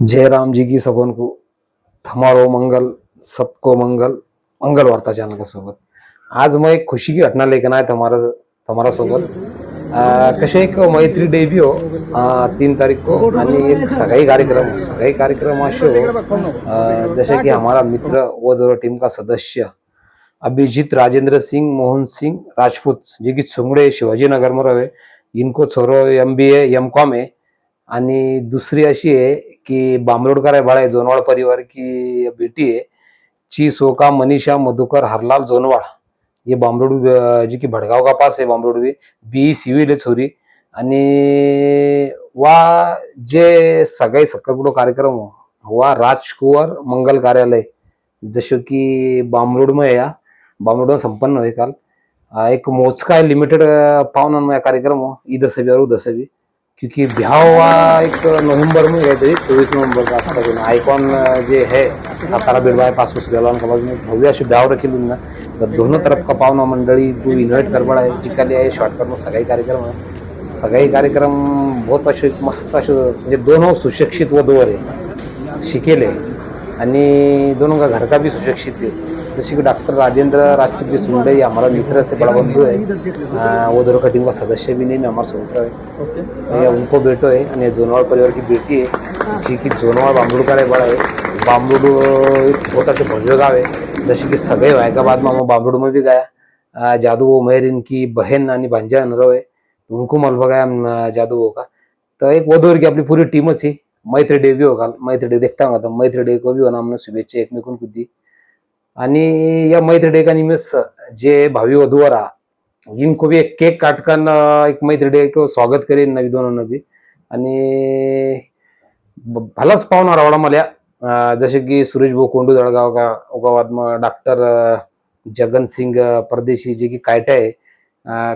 जय राम जी की सबन को थमारो मंगल सबको मंगल मंगल वार्ता चॅनल सोबत। आज मैं एक खुशी की घटना लेकर आया तुम्हारा तुम्हारा सोबत। कसे एक मैत्री डेबी हो तीन तारीख को आणि एक सगाई कार्यक्रम सगाई कार्यक्रम असे हो। जसे की हमारा मित्र वो दोनों टीम का सदस्य अभिजीत राजेंद्र सिंह मोहन सिंह राजपूत जे की चुंगडे शिवाजीनगर में रहे। इनको छोरो एम बी एम कॉम आहे आणि दुसरी अशी आहे की बांबरोडकर आहे बाळा आहे जोनवाड परिवार की बेटी आहे ची सोका मनीषा मधुकर हरलाल जोनवाड़. ये बामरोड जी की भडगाव का पास आहे बामरोड भी बी सिव्हिल आहे छोरी आणि वा जे सगळे सक्करपुडो कार्यक्रम वा राजकुवर मंगल कार्यालय जसं की बामरोडमध्ये या बामरोड संपन्न होय काल. एक मोजका लिमिटेड पाहुणा कार्यक्रम हो ईद सभी. और क्योंकि ब्याह हुआ एक नवंबर में है चौबीस नवंबर का आसपास में आइकॉन जे है सातारा बेडवाय पास उस गलवान कॉलेज में भव्य अशी ब्याह रखी ना। तर दोनों तरफ का पाहुणा मंडळी को इन्व्हाइट करबड आहे जिकाली आहे शॉर्टकट में सगाई कार्यक्रम आहे सगाई कार्यक्रम बहुत असे मस्त असे म्हणजे दोनों सुशिक्षित वधूवर आहे शिकेले। आणि दोनों का घर का भी सुशिक्षित है। जैसे कि डॉक्टर राजेंद्र राजपूत जी सुंदर ये हमारा मित्र से बड़ा बंधु है अ, वो दोनों का टीम का सदस्य भी नहीं मैं हमारा सोच है ये उनको बेटो है आणि जोनवाड़ परिवार की बेटी है जी की जोनवाड़ बांबुडकर आहे बड़ा है बांबुड एक बहुत अच्छे भव्य गाव है जसे की सगळे वायकाबाद में हम बांबुड में भी गया जादू वो मेहर इनकी बहन आणि भांजा अनरव है उनको मल अम, जादू वो का तो एक वधूवर की आपली पूरी टीमच ही मैत्री डे भी होगा मैत्री डे देखता मैत्री डे को भी होना हमने शुभेच्छा एकमेकून कुदी आणि या मैत्री डे का निमित्त जे भावी वधूवर इनको भी एक केक काटकन एक मैत्री डे को स्वागत करेन नवी दोनों भी आणि भलाच पाहुणा रावडा मला. जसे की सुरेश भाऊ कोंडू जळगाव का मग डॉक्टर जगन सिंग परदेशी जे की कायटे आहे.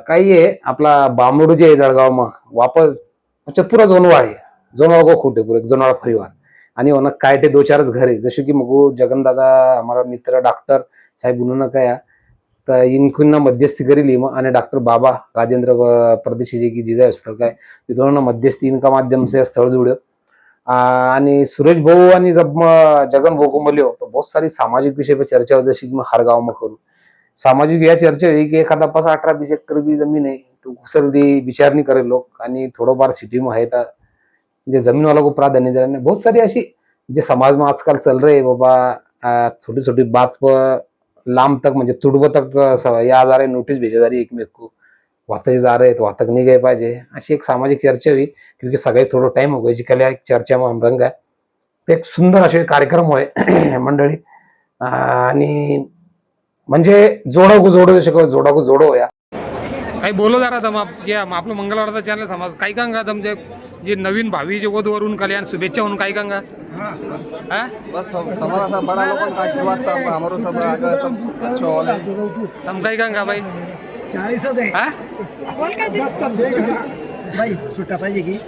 काही आहे आपला बांबुडू जे आहे जळगाव मग वापस अच्छा पुरा जोनवाळ आहे जोनवाळ गो खोटे पुरे जोनवाळ परिवार. आणि होणं काय ते दो चारच घर आहे जसे की मग जगन दादा हमारा मित्र डॉक्टर साहेब उन्होंने कहा तर इनकुन मध्यस्थी करेली मग आणि डॉक्टर बाबा राजेंद्र परदेशी जे की जिजा हॉस्पिटल काय है मध्यस्थी इनका माध्यम से स्थळ जुड़े आणि सुरेश भाऊ आणि जब जगन भाऊ को मिले तो हो, बहुत सारी सामाजिक विषय पे चर्चा हो जैसे कि मैं हर गांव में करूँ. सामाजिक या चर्चा होई की एखादा पास अठरा बीस एकर बी जमीन आहे. तो घुसल दी विचार नाही करेल लोक. आणि थोडंफार सिटी आहे तर म्हणजे जमीन वालों को प्राधान्य देना बहुत सारी अशी जे समाज में आजकल चल रहे बाबा छोटी छोटी बात पर लांब तक म्हणजे तुडब तक या जा रहे नोटीस भेजा जा रही एकमेक को वाहतक जा रहे तो वाहतक नहीं गए पाहिजे. अशी एक सामाजिक चर्चा हुई क्योंकि सगळे थोडं टाइम हो गए जी कल्या एक चर्चा में हम रंग आहे. ते एक सुंदर असे कार्यक्रम होय मंडळी. आणि म्हणजे जोडो को जोडो शकतो जोडा को जोडो या. काही बोलो जरा दम आप जे आम- आपलं मंगळवारचा चॅनल समाज. काही कांगा दम जे जे नवीन भावी जे वधूवरून कल्याण शुभेच्छा म्हणून काही कांगा हा? बस हमारा सब बड़ा लोगों का आशीर्वाद सब हमारो सब आगे सब अच्छा हो तम काही कांगा बाई. हा? बाई सुट्टा पाहिजे की?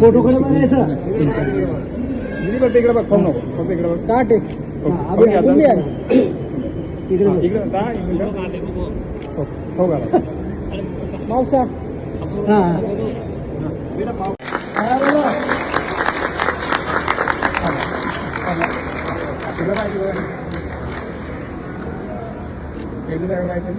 फोटो अभि बघ. मावसा हा हा, बोला. पहिला इथं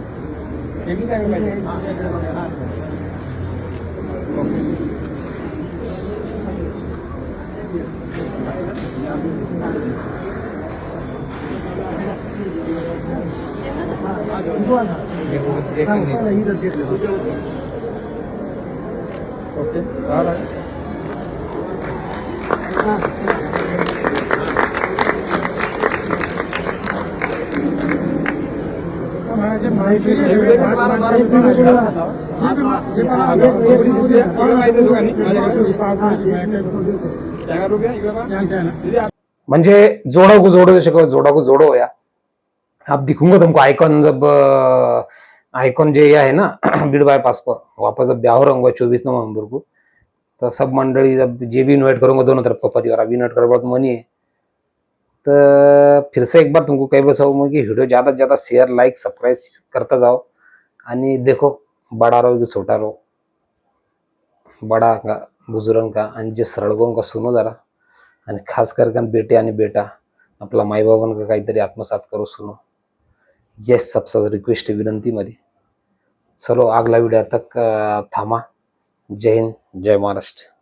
म्हणजे जोड़ो जोड़ो जसे कहो जोड़ा जोड़ो या. आप दिखूंगा तुमको आइकॉन जब आइकॉन जे ये है ना बीड बाईपास पर वापस जब ब्याह रहूंगा चौबीस नवंबर को तो सब मंडली जब जे भी इन्वाइट करूंगा दोनों तरफ का परिवार अभी इन्वाइट करो तो मनी है तो फिर से एक बार तुमको कह बताऊँ कि वीडियो ज़्यादा से ज़्यादा शेयर लाइक सब्सक्राइब करता जाओ. आणि देखो बड़ा रहो कि छोटा रहो. बड़ा का बुजुर्ग का आणि जे सरळगों का सुनो जरा. आणि खास कर बेटे आणि बेटा आपला माईबाबांना काहीतरी आत्मसात करू सुनो. येस सबसे रिक्वेस्ट विनंतीमध्ये चलो आगला व्हिडिओ तक थांबा. जय हिंद जय महाराष्ट्र.